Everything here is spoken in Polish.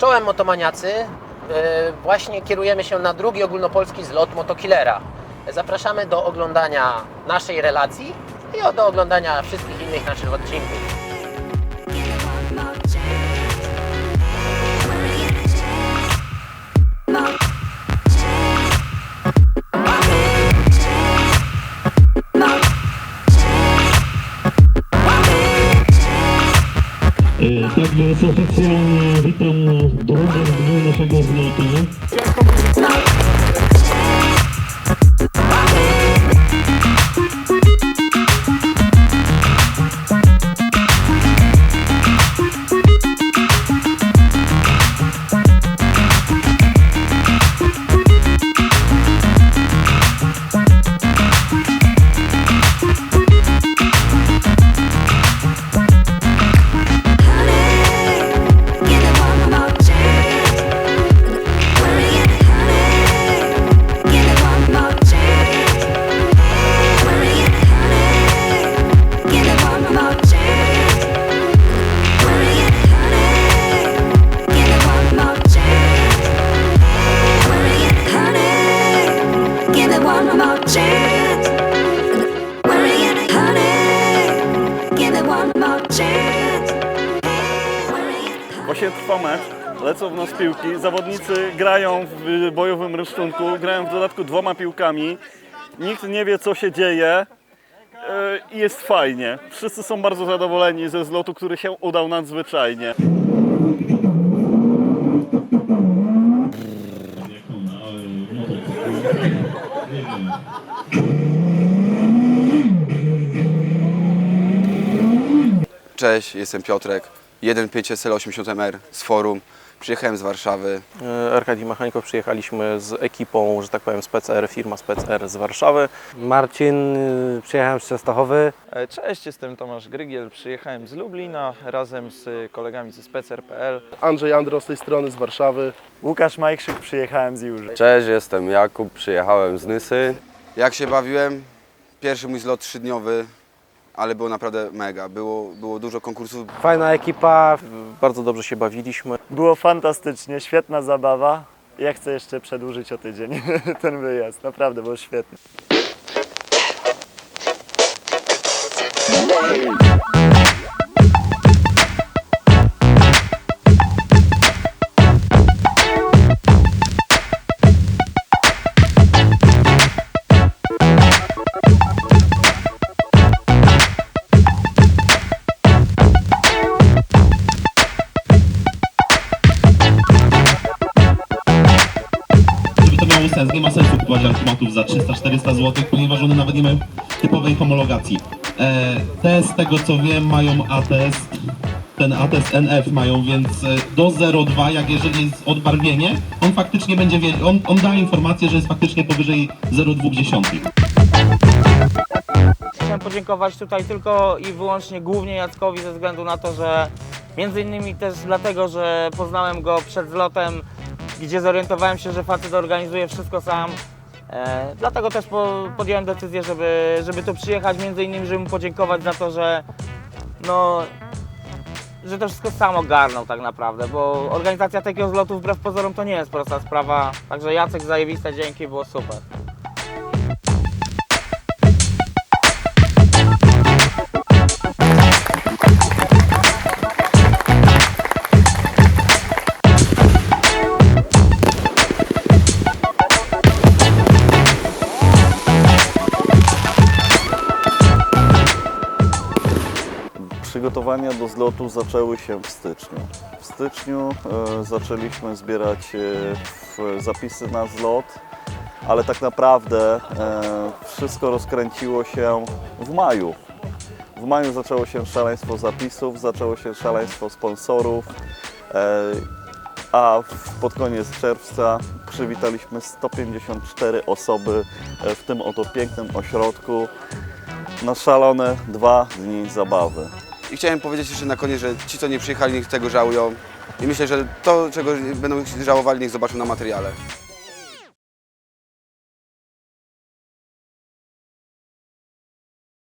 Czołem motomaniacy, e, właśnie kierujemy się na drugi ogólnopolski zlot Motokillera. Zapraszamy do oglądania naszej relacji i do oglądania wszystkich innych naszych odcinków. E, Tak więc oficjalnie witam na drugim dniu naszego zlotu. Właśnie trwa mecz, lecą w nas piłki, zawodnicy grają w bojowym rysztunku, grają w dodatku dwoma piłkami, nikt nie wie co się dzieje e, i jest fajnie. Wszyscy są bardzo zadowoleni ze zlotu, który się udał nadzwyczajnie. Cześć, jestem Piotrek, 1.5 SL 80MR z forum. Przyjechałem z Warszawy. E, Arkadii Mechaniko przyjechaliśmy z ekipą, że tak powiem, SpecR, firma SpecR z Warszawy. Marcin, y, przyjechałem z Częstochowy. E, Cześć, jestem Tomasz Grygiel, przyjechałem z Lublina razem z kolegami ze specer.pl. Andrzej Andro z tej strony, z Warszawy. Łukasz Majkrzyk, przyjechałem z Jurzy. Cześć, jestem Jakub, przyjechałem z Nysy. Jak się bawiłem? Pierwszy mój zlot trzydniowy, ale było naprawdę mega. Było, było dużo konkursów. Fajna ekipa. Bardzo dobrze się bawiliśmy. Było fantastycznie, świetna zabawa. Ja chcę jeszcze przedłużyć o tydzień ten wyjazd, naprawdę było świetny. Sens, nie ma sensu kupować automatów za 300-400 zł, ponieważ one nawet nie mają typowej homologacji. E, te z tego co wiem mają ATS, ten ATS NF mają, więc e, do 0,2 jak jeżeli jest odbarwienie, on faktycznie będzie on, on da informację, że jest faktycznie powyżej 0,2. Chciałem podziękować tutaj tylko i wyłącznie głównie Jackowi ze względu na to, że między innymi też dlatego, że poznałem go przed zlotem, gdzie zorientowałem się, że facet organizuje wszystko sam. E, dlatego też po, podjąłem decyzję, żeby, żeby tu przyjechać, między innymi, żeby mu podziękować za to, że no, że to wszystko sam ogarnął tak naprawdę, bo organizacja takiego zlotu wbrew pozorom to nie jest prosta sprawa. Także Jacek zajebiste dzięki, było super. Przygotowania do zlotu zaczęły się w styczniu. W styczniu e, zaczęliśmy zbierać e, zapisy na zlot, ale tak naprawdę e, wszystko rozkręciło się w maju. W maju zaczęło się szaleństwo zapisów, zaczęło się szaleństwo sponsorów, a pod koniec czerwca przywitaliśmy 154 osoby w tym oto pięknym ośrodku na szalone dwa dni zabawy. I chciałem powiedzieć jeszcze na koniec, że ci, co nie przyjechali, niech tego żałują. I myślę, że to, czego będą żałowali, niech zobaczą na materiale.